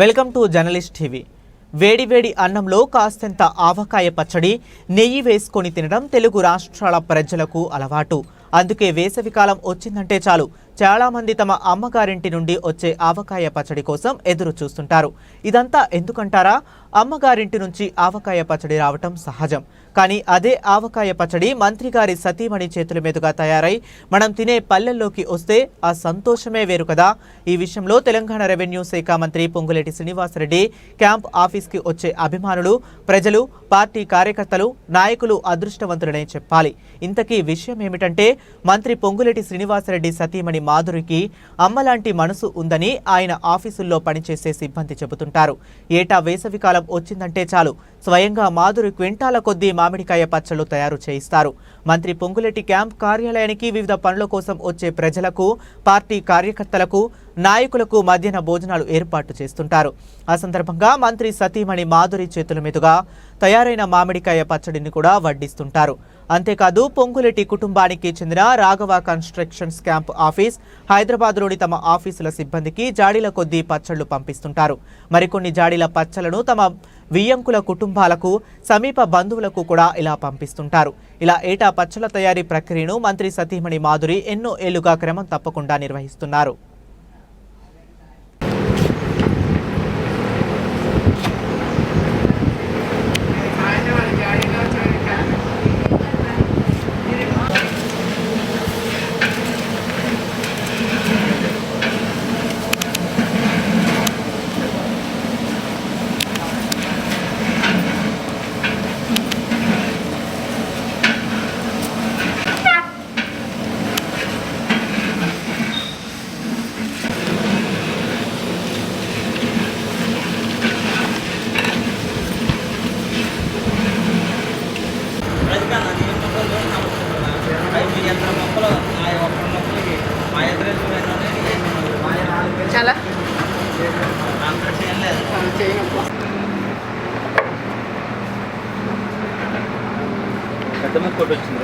Welcome to journalist TV. వేడి వేడి అన్నంలో కాస్తంత ఆవకాయ పచ్చడి నెయ్యి వేసుకొని తినడం తెలుగు రాష్ట్రాల ప్రజలకు అలవాటు. అందుకే వేసవికాలం వచ్చిందంటే చాలు. చాలామంది తమ అమ్మగారింటి నుండి వచ్చే ఆవకాయ పచ్చడి కోసం ఎదురు చూస్తుంటారు. ఇదంతా ఎందుకంటారా? అమ్మగారింటి నుంచి ఆవకాయ పచ్చడి రావటం సహజం. కానీ అదే ఆవకాయ పచ్చడి మంత్రి గారి సతీమణి చేతుల మీదుగా తయారై మనం తినే పల్లెల్లోకి వస్తే ఆ సంతోషమే వేరు కదా. ఈ విషయంలో తెలంగాణ రెవెన్యూ శాఖ మంత్రి పొంగులేటి శ్రీనివాసరెడ్డి క్యాంప్ ఆఫీస్కి వచ్చే అభిమానులు ప్రజలు పార్టీ కార్యకర్తలు నాయకులు అదృష్టవంతులనే చెప్పాలి. ఇంతకీ విషయం ఏమిటంటే మంత్రి పొంగులేటి శ్రీనివాసరెడ్డి సతీమణి మాధురికి అమ్మలాంటి మనసు ఉందని ఆయన ఆఫీసుల్లో పనిచేసే సిబ్బంది చెబుతుంటారు. ఏటా వేసవికాలం వచ్చిందంటే చాలు. స్వయంగా మాధురి క్వింటాల కొద్దీ మామిడికాయ పచ్చళ్ళు తయారు చేయిస్తారు. మంత్రి పొంగులేటి క్యాంప్ కార్యాలయానికి వివిధ పనుల కోసం వచ్చే ప్రజలకు పార్టీ కార్యకర్తలకు నాయకులకు మధ్యాహ్న భోజనాలు ఏర్పాటు చేస్తుంటారు. ఆ సందర్భంగా మంత్రి సతీమణి మాధురి చేతుల మీదుగా తయారైన మామిడికాయ పచ్చడిని కూడా వడ్డిస్తుంటారు. అంతేకాదు పొంగులెట్టి కుటుంబానికి చెందిన రాఘవ కన్స్ట్రక్షన్స్ క్యాంప్ ఆఫీస్ హైదరాబాద్లోని తమ ఆఫీసుల సిబ్బందికి జాడీల కొద్దీ పచ్చళ్ళు పంపిస్తుంటారు. మరికొన్ని జాడీల పచ్చలను తమ వియ్యంకుల కుటుంబాలకు సమీప బంధువులకు కూడా ఇలా పంపిస్తుంటారు. ఇలా ఏటా పచ్చల తయారీ ప్రక్రియను మంత్రి సతీమణి మాధురి ఎన్నో ఏళ్ళుగా క్రమం తప్పకుండా నిర్వహిస్తున్నారు. చాలా. పెద్ద ముక్కోటి వచ్చింది.